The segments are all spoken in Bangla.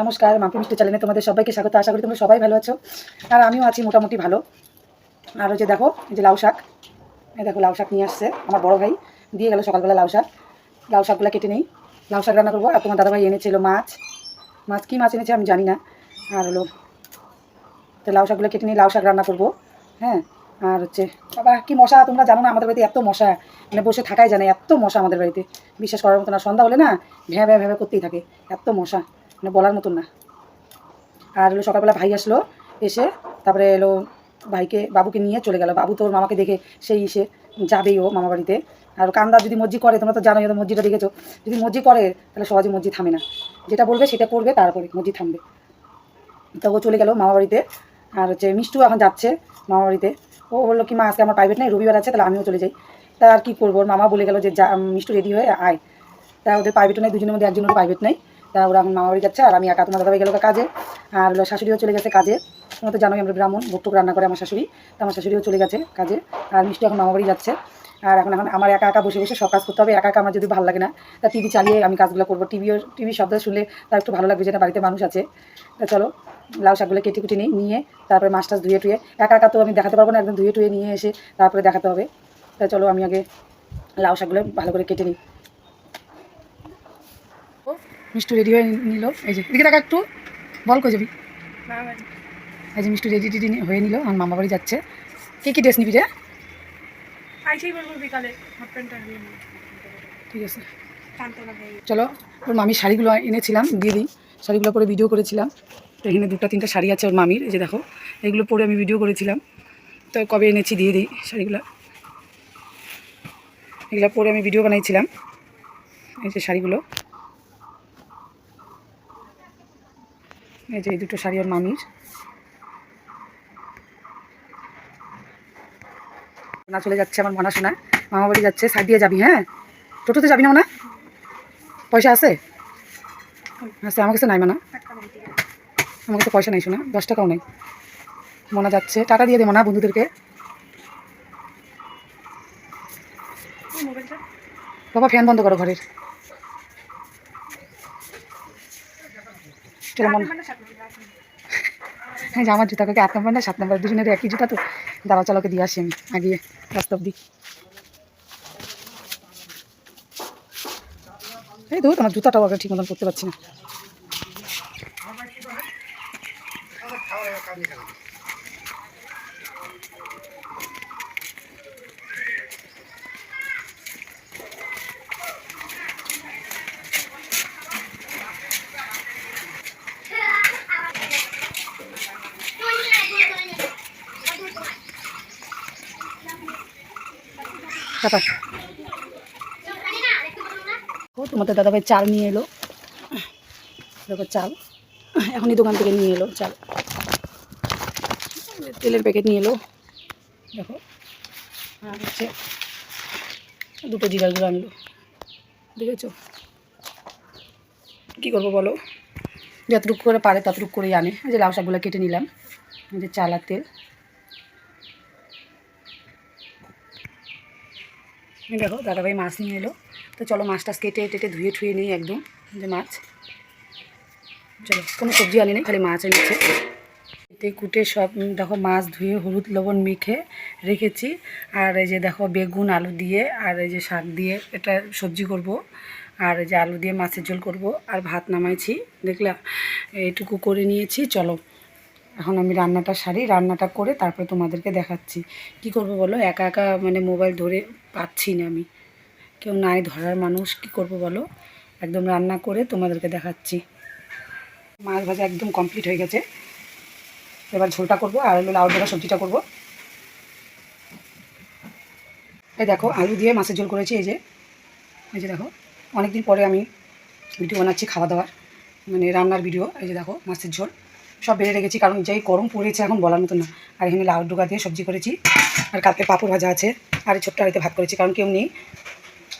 নমস্কার মাম্পি মিষ্টি চ্যানেলে তোমাদের সবাইকে স্বাগত। আশা করি তোমরা সবাই ভালো আছো। আর আমিও আছি মোটামুটি ভালো। আর যে দেখো যে লাউ শাক। এই দেখো, লাউ শাক নিয়ে আসছে আমার বড় ভাই। দিয়ে গেল সকালবেলা লাউ শাক। লাউ শাকগুলো কেটে নেই। লাউ শাক রান্না করব। আর তোমার দাদাভাই এনেছিল মাছ। মাছ কী মাছ এনেছে আমি জানি না। আর হলো, তো লাউ শাকগুলো কেটে নিয়ে লাউ শাক রান্না করব। হ্যাঁ আর হচ্ছে, বাবা, কি মশা? তোমরা জানো না আমাদের বাড়িতে এত মশা। মানে বসে থাকাই জানে এত মশা আমাদের বাড়িতে। বিশ্বাস করার মতো না, সন্ধ্যা হলে না ভ্যাঁ ভ্যাঁ ভ্যাঁ করতেই থাকে। এত মশা। মানে বলার মতন না। আর হলো সকালবেলা ভাই আসলো, এসে তারপরে এলো ভাইকে, বাবুকে নিয়ে চলে গেল। বাবু তোর মামাকে দেখে সেই এসে যাবেই ও মামা বাড়িতে। আর কান্দা যদি মজ্জি করে, তোমরা তো জানোই তো মসজিদটা দেখেছ। যদি মজ্জি করে, তাহলে সহজে মসজিদ থামে না। যেটা বলবে সেটা করবে, তারপরে মসজিদ থামবে। তো ও চলে গেল মামা বাড়িতে। আর হচ্ছে মিষ্টু এখন যাচ্ছে মামা বাড়িতে। ও বলল, কি মা, আজকে আমার প্রাইভেট নেই, রবিবার আছে, তাহলে আমিও চলে যাই। তা আর কী করব? মামা বলে গেল যে, যা, মিষ্টু রেডি হয়ে আয়। তা ওদের প্রাইভেটও নেই, দুজনের মধ্যে একজনের প্রাইভেট নেই। তা ওরা মামা বাড়ি যাচ্ছে, আর আমি একা তোমার দাদাভাই গেল কাজে, আর শাশুড়িও চলে গেছে কাজে। তোমরা তো জানোই আমরা ব্রাহ্মণ, ভুট্টুক রান্না করে আমার শাশুড়ি, তা আমার শাশুড়িও চলে গেছে কাজে, আর মিষ্টি এখন মামা বাড়ি যাচ্ছে। আর এখন এখন আমার একা একা বসে বসে সব কাজ করতে হবে, একা একা আমার যদি ভালো লাগে না, তা টিভি চালিয়ে আমি কাজগুলো করব। টিভিও টিভি শব্দ শুনলে তার একটু ভালো লাগবে যেটা বাড়িতে মানুষ আছে। তা চলো, লাউ শাকগুলো কেটে কুটে নিই, নিয়ে তারপরে মাছ টাছ ধুয়ে টুয়ে, একা একা তো আমি দেখাতে পারব না, একদম ধুয়ে টুয়ে নিয়ে এসে তারপরে দেখাতে হবে। তা চলো আমি আগে লাউ শাকগুলো ভালো করে কেটে নিই। মিষ্টি রেডি হয়ে নিল। এই যে এদিকে দেখা একটু বল কই যাবি? এই যে মিষ্টি রেডি টেডি হয়ে নিল আমার মামা বাড়ি যাচ্ছে। কে কি ড্রেস নিবি রে? বিকালে নিই ঠিক আছে। চলো ওর মামির শাড়িগুলো এনেছিলাম দিয়ে দিই। শাড়িগুলো পরে ভিডিও করেছিলাম। তো এখানে দুটো তিনটা শাড়ি আছে ওর মামির এই যে দেখো এগুলো পরে আমি ভিডিও করেছিলাম। তো কবে এনেছি দিয়ে দিই শাড়িগুলো। এগুলো পরে আমি ভিডিও বানিয়েছিলাম এই যে শাড়িগুলো। এই যে এই দুটো শাড়ি ওর মামির। না চলে যাচ্ছে আমার মনা শোনা মামা বাড়ি যাচ্ছে সাইড দিয়ে যাবি হ্যাঁ? টোটোতে যাবি না মনে? পয়সা আছে? আছে আমার কাছে নাই মানা। আমার কাছে পয়সা নাই শোনা দশ টাকাও নেই। মনা যাচ্ছে টাকা দিয়ে দে মনা বন্ধুদেরকে। বাবা ফ্যান বন্ধ করো ঘরের। হ্যাঁ আমার জুতা কাকে আট নম্বর না, সাত নম্বর দুজনের একই জুতা তো। দাঁড়া চালকে দিয়ে আসি আমি আগিয়ে রাস্তা অব্দি এই তো আমার জুতাটাও আগে ঠিক মতন করতে পারছি না। টাটা ও, তোমাদের দাদাভাই চাল নিয়ে এলো। দেখো চাল। এখনই দোকান থেকে নিয়ে এলো চাল। তেলের প্যাকেট নিয়ে এলো। দেখো, আর হচ্ছে দুটো জিরার গুঁড়ো আনলো। দেখেছ? কী করব বলো? যতটুকু করে পারে ততটুকু করেই আনে। যে লাউ শাকগুলো কেটে নিলাম। যে চাল আর তেল। দেখো, দাদাভাই মাছ নিয়ে এলো। তো চলো মাছ টাছ কেটে টেটে ধুয়ে ঠুয়ে নিই একদম, যে মাছ। চলো, কোনো সবজি আনি নেই, খালি মাছ এনেছে। এতে কুটে সব দেখো মাছ ধুয়ে হলুদ লবণ মেখে রেখেছি। আর এই যে দেখো বেগুন, আলু দিয়ে, আর এই যে শাক দিয়ে এটা সবজি করব। আর এই যে আলু দিয়ে মাছের ঝোল করব। আর ভাত নামাইছি, দেখলা? এইটুকু করে নিয়েছি, চলো। এখন আমি রান্নাটা সারি, রান্নাটা করে তারপরে তোমাদেরকে দেখাচ্ছি। কি করব বলো? একা একা মানে মোবাইল ধরে পাচ্ছি না আমি। কেউ নাই ধরার মানুষ, কি করব বলো? একদম রান্না করে তোমাদেরকে দেখাচ্ছি। মাছ ভাজা একদম কমপ্লিট হয়ে গেছে। এবার ঝোলটা করব, আর হলো লাউ ডাঁটা সবজিটা করব। এই দেখো, আলু দিয়ে মাছের ঝোল করেছি, এই যে। এই যে দেখো, অনেকদিন পরে আমি ভিডিও বানাচ্ছি খাওয়া দাওয়ার মানে রান্নার ভিডিও, এই যে দেখো, মাছের ঝোল। সব বেড়ে রেখেছি, কারণ যাই গরম পড়েছে এখন বলার মতো না। আর এখানে লাউ ডুগা দিয়ে সবজি করেছি, আর কালকে পাঁপড় ভাজা আছে, আর ছোট্ট হাড়িতে ভাত করেছি, কারণ কেউ নেই।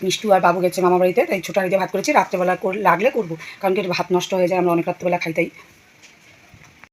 মিষ্টু আর বাবু গেছে মামা বাড়িতে, তাই ছোটো হাড়িতে ভাত করেছি, রাত্রেবেলা লাগলে করব, কারণ কি ভাত নষ্ট হয়ে যায়, আমরা অনেক রাত্রেবেলা খাই তাই।